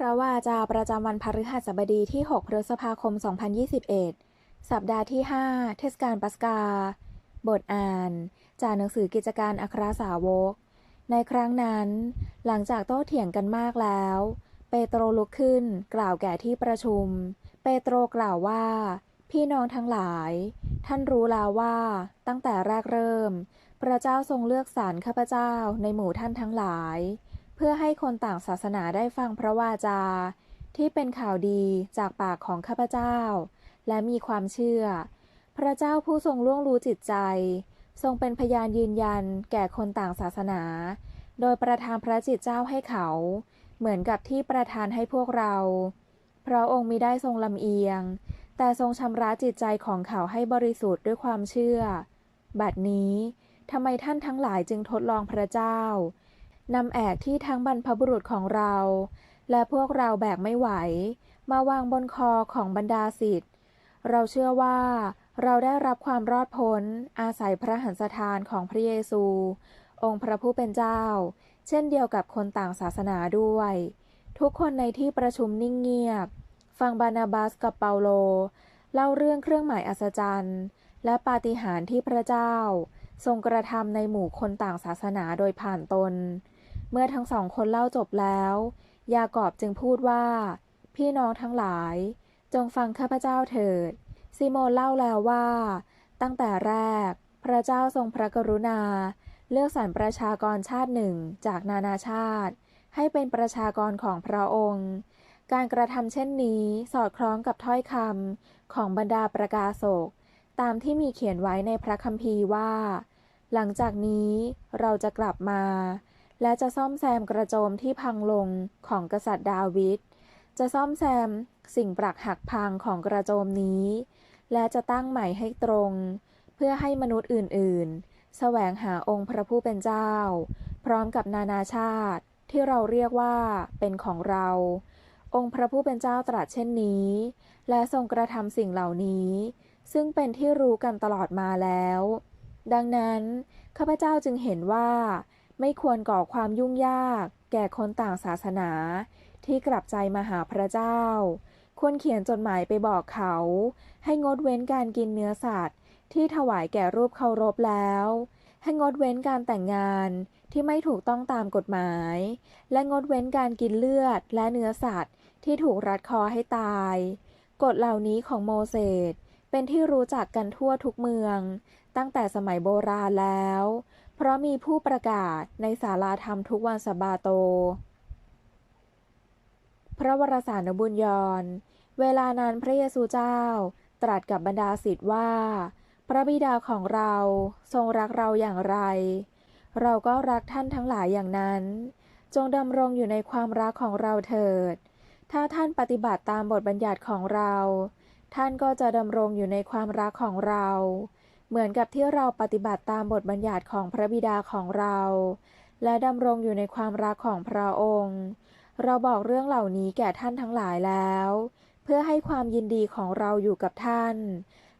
พระวาจาประจำวันพฤหัสบดีที่ 6 พฤษภาคม 2021 สัปดาห์ที่ 5 เทศกาลปัสกา บทอ่าน จากหนังสือกิจการอัครสาวก ในครั้งนั้น หลังจากโต้เถียงกันมากแล้ว เปโตรลุกขึ้น กล่าวแก่ที่ประชุม เปโตรกล่าวว่า พี่น้องทั้งหลาย ท่านรู้แล้วว่า ตั้งแต่แรกเริ่ม พระเจ้าทรงเลือกสรรข้าพเจ้าในหมู่ท่านทั้งหลาย เพื่อให้คนต่างศาสนาได้ฟังพระวาจา ที่เป็นข่าวดีจากปากของข้าพเจ้า และมีความเชื่อ พระเจ้าผู้ทรงล่วงรู้จิตใจ ทรงเป็นพยานยืนยันแก่คนต่างศาสนา โดยประทานพระจิตเจ้าให้เขา เหมือนกับที่ประทานให้พวกเรา พระองค์มิได้ทรงลำเอียง แต่ทรงชำระจิตใจของเขาให้บริสุทธิ์ด้วยความเชื่อ บัดนี้ทำไมท่านทั้งหลายจึงทดลองพระเจ้า นำแอกที่ทั้งบรรพบุรุษของเรา และพวกเราแบกไม่ไหว มาวางบนคอของบรรดาสิทธิ์ เราเชื่อว่าเราได้รับความรอดพ้น อาศัยพระหันสถานของพระเยซู องค์พระผู้เป็นเจ้า เช่นเดียวกับคนต่างศาสนาด้วย ทุกคนในที่ประชุมนิ่งเงียบ ฟังบานาบาสกับเปาโล เล่าเรื่องเครื่องหมายอัศจรรย์ และปาฏิหาริย์ที่พระเจ้า ทรงกระทำในหมู่คนต่างศาสนาโดยผ่านตน เมื่อทั้งสองคนเล่าจบแล้ว ยากอบจึงพูดว่า พี่น้องทั้งหลาย จงฟังข้าพเจ้าเถิด ซิโมนเล่าแล้วว่า ตั้งแต่แรก พระเจ้าทรงพระกรุณา เลือกสรรประชากรชาติหนึ่งจากนานาชาติ ให้เป็นประชากรของพระองค์ การกระทำเช่นนี้สอดคล้องกับถ้อยคำของบรรดาประกาศกตามที่มีเขียนไว้ในพระคัมภีร์ว่า หลังจากนี้เราจะกลับมา และจะซ่อมแซมกระโจมที่พังลงของกษัตริย์ดาวิด จะซ่อมแซมสิ่งปรักหักพังของกระโจมนี้ และจะตั้งใหม่ให้ตรง เพื่อให้มนุษย์อื่น ๆ แสวงหาองค์พระผู้เป็นเจ้า พร้อมกับนานาชาติที่เราเรียกว่าเป็นของเรา องค์พระผู้เป็นเจ้าตรัสเช่นนี้ และทรงกระทำสิ่งเหล่านี้ ซึ่งเป็นที่รู้กันตลอดมาแล้ว ดังนั้นข้าพเจ้าจึงเห็นว่า ไม่ควรก่อความยุ่งยาก แก่คนต่างศาสนา ที่กลับใจมาหาพระเจ้า ควรเขียนจดหมายไปบอกเขา ให้งดเว้นการกินเนื้อสัตว์ ที่ถวายแก่รูปเคารพแล้ว ให้งดเว้นการแต่งงานที่ไม่ถูกต้องตามกฎหมาย และงดเว้นการกินเลือดและเนื้อสัตว์ ที่ถูกรัดคอให้ตาย กฎเหล่านี้ของโมเสสเป็นที่รู้จักกันทั่วทุกเมือง ตั้งแต่สมัยโบราณแล้ว เพราะมีผู้ประกาศในศาลาธรรมทุกวันสบาโต พระวรสารบุญยอนเวลานั้นพระเยซูเจ้า ตรัสกับบรรดาศิษย์ว่า พระบิดาของเราทรงรักเราอย่างไร เราก็รักท่านทั้งหลายอย่างนั้น จงดำรงอยู่ในความรักของเราเถิด ถ้าท่านปฏิบัติตามบทบัญญัติของเรา ท่านก็จะดำรงอยู่ในความรักของเรา เหมือนกับที่เราปฏิบัติตามบทบัญญัติของพระบิดาของเรา และดำรงอยู่ในความรักของพระองค์ เราบอกเรื่องเหล่านี้แก่ท่านทั้งหลายแล้ว เพื่อให้ความยินดีของเราอยู่กับท่าน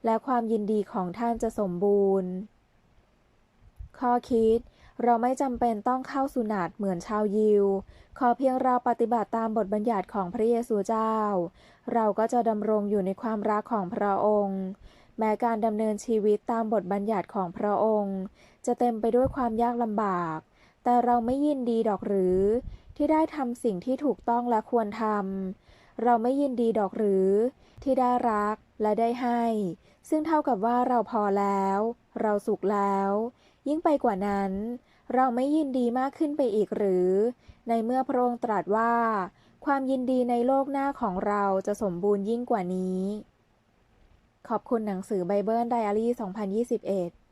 และความยินดีของท่านจะสมบูรณ์ ข้อคิดเราไม่จำเป็นต้องเข้าสุนัตเหมือนชาวยิว ขอเพียงเราปฏิบัติตามบทบัญญัติของพระเยซูเจ้า เราก็จะดำรงอยู่ในความรักของพระองค์ แม้การดำเนินชีวิตตามบทบัญญัติของพระองค์ จะเต็มไปด้วยความยากลำบาก แต่เราไม่ยินดีดอกหรือ ที่ได้ทำสิ่งที่ถูกต้องและควรทำเราไม่ยินดีดอกหรือ ที่ได้รักและได้ให้ ซึ่งเท่ากับว่าเราพอแล้ว เราสุขแล้ว ยิ่งไปกว่านั้น เราไม่ยินดีมากขึ้นไปอีกหรือ ในเมื่อพระองค์ตรัสว่า ความยินดีในโลกหน้าของเราจะสมบูรณ์ยิ่งกว่านี้ ขอบคุณหนังสือไบเบิลไดอารี่ 2021